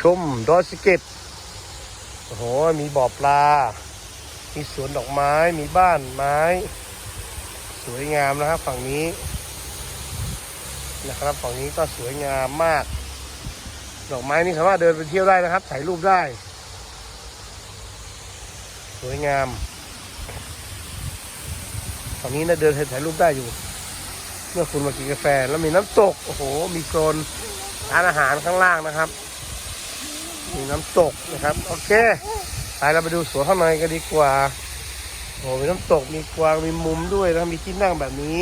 ชมดอยสะเก็ตโอ้โห มีบ่อปลา มีสวนดอกไม้ มีบ้านไม้ สวยงามนะครับ ฝั่งนี้ นะครับฝั่งนี้ก็สวยงามมาก ดอกไม้นี่สามารถเดินไปเที่ยวได้นะครับถ่ายรูปได้ สวยงามฝั่งนี้นะเดินถ่ายรูปได้อยู่ เมื่อคุณมากินกาแฟแล้วมีน้ำตก โอ้โห มีโซนร้านอาหารข้างล่างนะครับ มีน้ำตกนะครับ โอเคไปเราไปดูสวนข้างในกันดีกว่าโอ้มีน้ำตกมีกวางมีมุมด้วยแล้วมีที่นั่งแบบนี้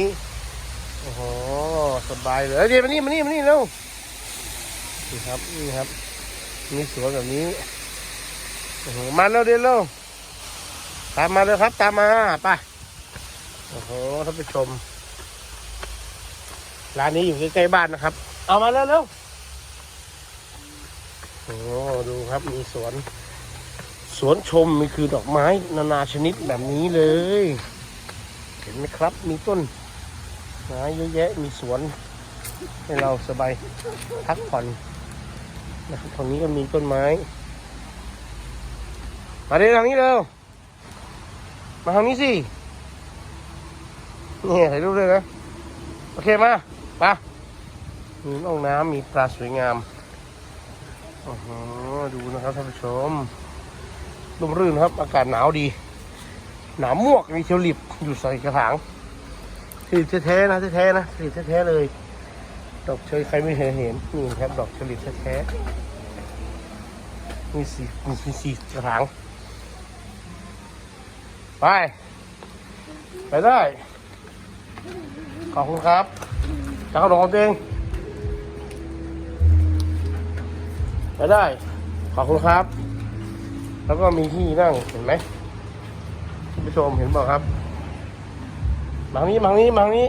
โอ้โหสบายเลยเดี๋ยวมานี่มานี่มานี่เร็วนี่ครับนี่ครับมีสวนแบบนี้โอ้โหมาเร็วเดี๋ยวเร็วตามมาเลยครับ ตามมาไปโอ้โหท่านผู้ชมร้านนี้อยู่ใกล้ๆบ้านนะครับ เอามาเร็วๆโอ้ดูครับมีสวน สวนชมมีคือดอกไม้ นานาชนิดแบบนี้เลย เห็นไหมครับมีต้นไม้เยอะแยะมีสวน ให้เราสบายพักผ่อนนะครับตรงนี้ก็มีต้นไม้ มาเดินทางนี้เร็วมาทางนี้สินี่ถ่ายรูปเลยนะ โอเคมาไปมีห้องน้ำมีปลาสวยงาม อดูนะครับท่านผู้ชมร่มรื่นครับ อากาศหนาวดี หนาวมวกมีเชลลิปอยู่ใส่กระถางผลิตแท้ๆนะแท้ๆนะผลิตแท้ๆเลย ดอกเชยใครไม่เคยเห็นนี่ครับดอกเชลิปแท้ๆมีสีมีสีกระถางไป ไปได้ ขอบคุณครับจากขนมของตัวเอง ไปได้ ขอบคุณครับ แล้วก็มีที่นั่งเห็นไหมคุณผู้ชมเห็นเปล่าครับบางนี้บางนี้บางนี้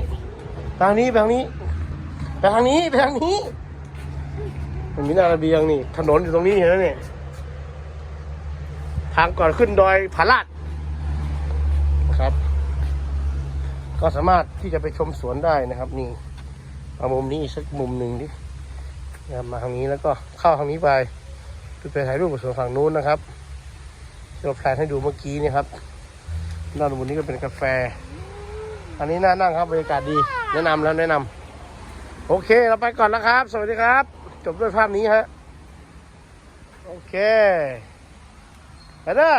บางนี้บางนี้ไปทางนี้ไปทางนี้ มันมีหน้าระเบียงนี่ ถนนอยู่ตรงนี้เห็นไหมเนี่ยทางก่อนขึ้นดอยผาลาดนะครับ ก็สามารถที่จะไปชมสวนได้นะครับ นี่เอามุมนี้สักมุมหนึ่งดิ นะครับมาทางนี้แล้วก็เข้าทางนี้ไปไปถ่ายรูปกับสวนฝั่งนู้นนะครับที่เราแพลนให้ดูเมื่อกี้นี่ครับด้านบนนี้ก็เป็นกาแฟ อันนี้น่านั่งครับบรรยากาศดี แนะนำแล้วแนะนำโอเคเราไปก่อนแล้วครับ สวัสดีครับ จบด้วยภาพนี้ฮะโอเคไปได้